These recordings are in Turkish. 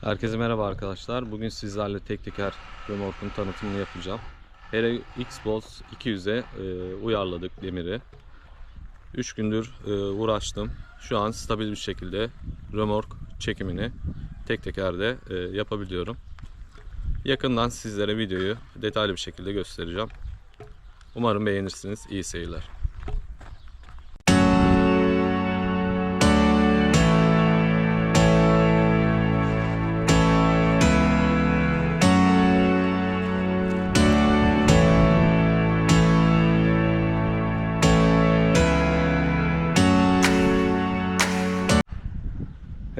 Herkese merhaba arkadaşlar. Bugün sizlerle tek teker römorkun tanıtımını yapacağım. Hera X-Boss 200'e e, uyarladık demiri. 3 gündür e, uğraştım. Şu an stabil bir şekilde römork çekimini tek tekerde e, yapabiliyorum. Yakından sizlere videoyu detaylı bir şekilde göstereceğim. Umarım beğenirsiniz. İyi seyirler.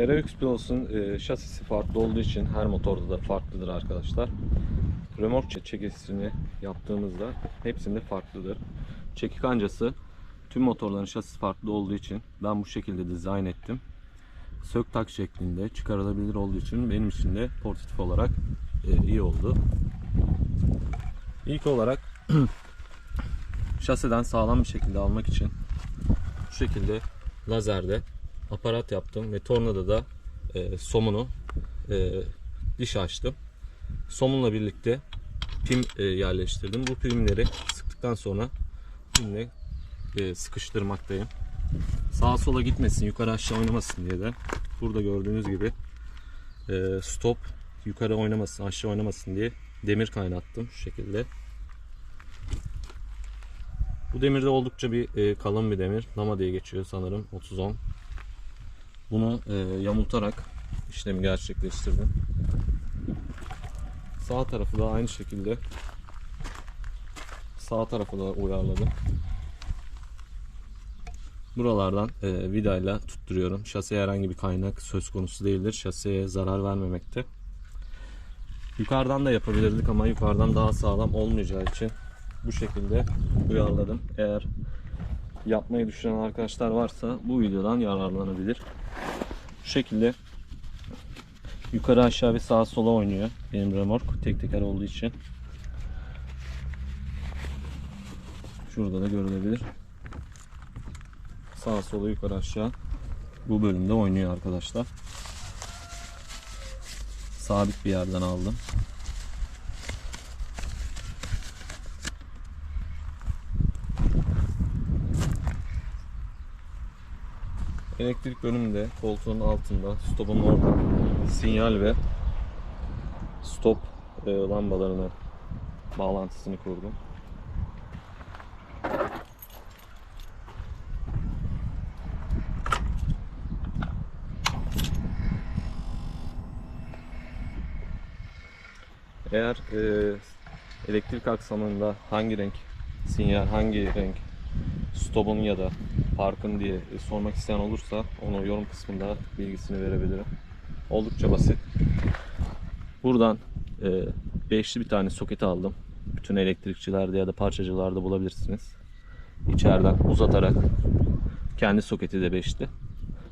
Hera X-Plus'un e, şasisi farklı olduğu için her motorda da farklıdır arkadaşlar. Römork çe- çekisini yaptığımızda hepsinde farklıdır. Çekik kancası tüm motorların şasisi farklı olduğu için ben bu şekilde dizayn ettim. Sök tak şeklinde çıkarılabilir olduğu için benim için de portatif olarak e, iyi oldu. İlk olarak şaseden sağlam bir şekilde almak için bu şekilde lazerde aparat yaptım ve tornada da e, somunu e, diş açtım. Somunla birlikte pim e, yerleştirdim. Bu pimleri sıktıktan sonra pimle e, sıkıştırmaktayım. Sağa sola gitmesin, yukarı aşağı oynamasın diye de burada gördüğünüz gibi e, stop yukarı oynamasın, aşağı oynamasın diye demir kaynattım şu şekilde. Bu demir de oldukça bir e, kalın bir demir. Nama diye geçiyor sanırım 30-10. Bunu e, yamultarak işlemi gerçekleştirdim. Sağ tarafı da aynı şekilde sağ tarafı da uyarladım. Buralardan e, vidayla tutturuyorum. Şaseye herhangi bir kaynak söz konusu değildir. Şaseye zarar vermemekte. Yukarıdan da yapabilirdik ama yukarıdan daha sağlam olmayacağı için bu şekilde uyarladım. Eğer yapmayı düşünen arkadaşlar varsa bu videodan yararlanabilir. Bu şekilde yukarı aşağı ve sağa sola oynuyor benim remork tek teker olduğu için. Şurada da görülebilir. Sağa sola yukarı aşağı bu bölümde oynuyor arkadaşlar. Sabit bir yerden aldım. Elektrik bölümünde koltuğun altında stopun orada sinyal ve stop e, lambalarını bağlantısını kurdum. Eğer e, elektrik aksamında hangi renk sinyal, hangi renk stopun ya da parkın diye sormak isteyen olursa onu yorum kısmında bilgisini verebilirim. Oldukça basit. Buradan e, bir tane soket aldım. Bütün elektrikçilerde ya da parçacılarda bulabilirsiniz. İçeriden uzatarak kendi soketi de beşli.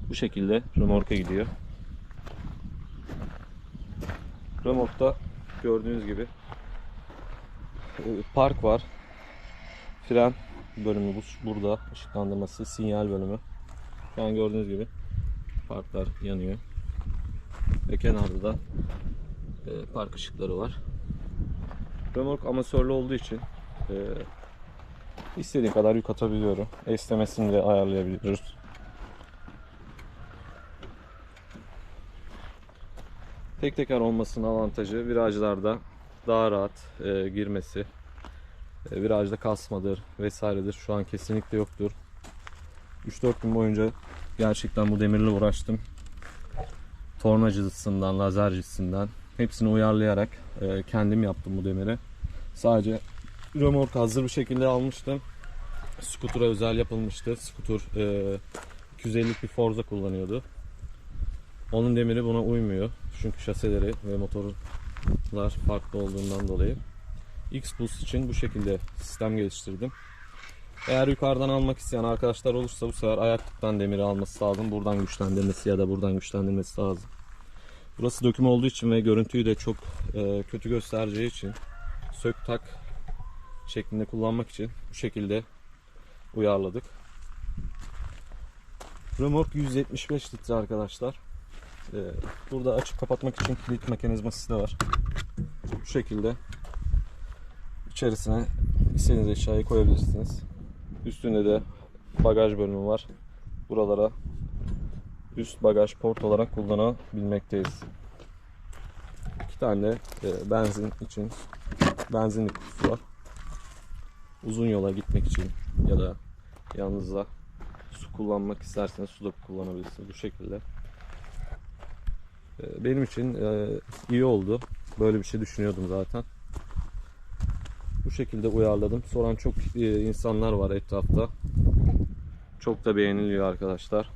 Bu şekilde römorka gidiyor. Römorkta gördüğünüz gibi e, park var. Fren bölümü bu burada ışıklandırması sinyal bölümü. Şu an gördüğünüz gibi parklar yanıyor. Ve kenarda da e, park ışıkları var. Römork amatörlü olduğu için e, istediğim kadar yük atabiliyorum. Esnemesini de ayarlayabiliyoruz. Tek teker olmasının avantajı virajlarda daha rahat e, girmesi, e, virajda kasmadır vesairedir. Şu an kesinlikle yoktur. 3-4 gün boyunca gerçekten bu demirle uğraştım. Tornacısından, lazercisinden hepsini uyarlayarak e, kendim yaptım bu demiri. Sadece römork hazır bir şekilde almıştım. Skutura özel yapılmıştı. Skutur e, 250'lik bir Forza kullanıyordu. Onun demiri buna uymuyor. Çünkü şaseleri ve motorlar farklı olduğundan dolayı. X-Boost için bu şekilde sistem geliştirdim. Eğer yukarıdan almak isteyen arkadaşlar olursa bu sefer ayaklıktan demiri alması lazım. Buradan güçlendirmesi ya da buradan güçlendirmesi lazım. Burası döküm olduğu için ve görüntüyü de çok e, kötü göstereceği için sök tak şeklinde kullanmak için bu şekilde uyarladık. Römork 175 litre arkadaşlar. Ee, burada açıp kapatmak için kilit mekanizması da var. Bu şekilde içerisine istediğiniz eşyayı koyabilirsiniz. Üstünde de bagaj bölümü var. Buralara üst bagaj port olarak kullanabilmekteyiz. İki tane e, benzin için benzinlik kutusu var. Uzun yola gitmek için ya da yanınızda su kullanmak isterseniz su da kullanabilirsiniz bu şekilde. E, Benim için e, iyi oldu. Böyle bir şey düşünüyordum zaten. Bu şekilde uyarladım. Soran çok e, insanlar var etrafta. Çok da beğeniliyor arkadaşlar.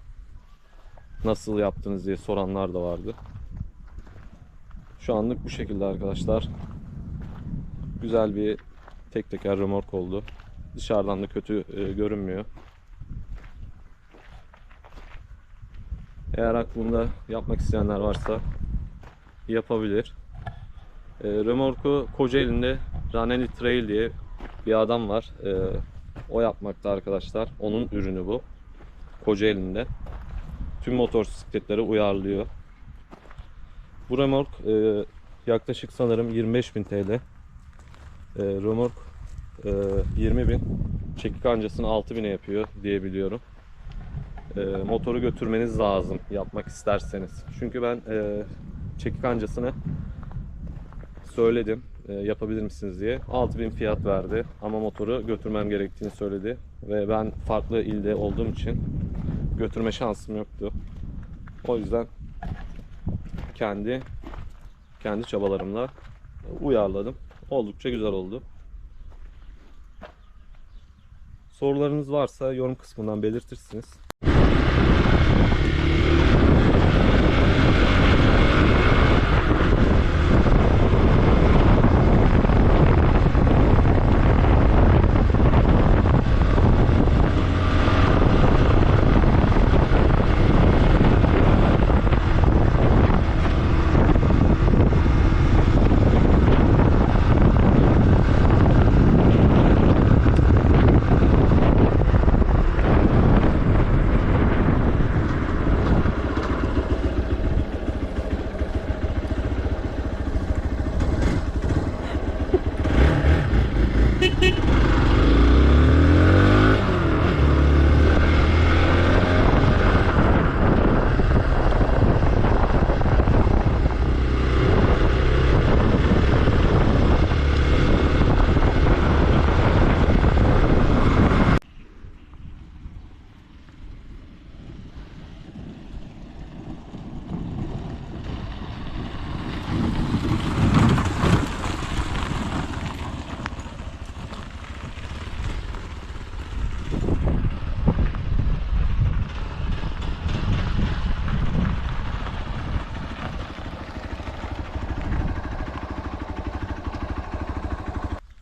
Nasıl yaptınız diye soranlar da vardı. Şu anlık bu şekilde arkadaşlar. Güzel bir tek teker römork oldu. Dışarıdan da kötü e, görünmüyor. Eğer aklında yapmak isteyenler varsa yapabilir. E, römorku Kocaeli'nde Raneli Trail diye bir adam var. E, o yapmakta arkadaşlar. Onun ürünü bu. Kocaeli'nde. Tüm motosikletlere uyarlıyor. Bu römork e, yaklaşık sanırım 25.000 TL. E, römork e, 20.000. Çekik kancasını 6.000'e yapıyor diye biliyorum. E, motoru götürmeniz lazım yapmak isterseniz. Çünkü ben e, çekik kancasını söyledim yapabilir misiniz diye. 6000 fiyat verdi ama motoru götürmem gerektiğini söyledi. Ve ben farklı ilde olduğum için götürme şansım yoktu. O yüzden kendi kendi çabalarımla uyarladım. Oldukça güzel oldu. Sorularınız varsa yorum kısmından belirtirsiniz.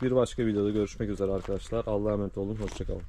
Bir başka videoda görüşmek üzere arkadaşlar. Allah'a emanet olun. Hoşçakalın.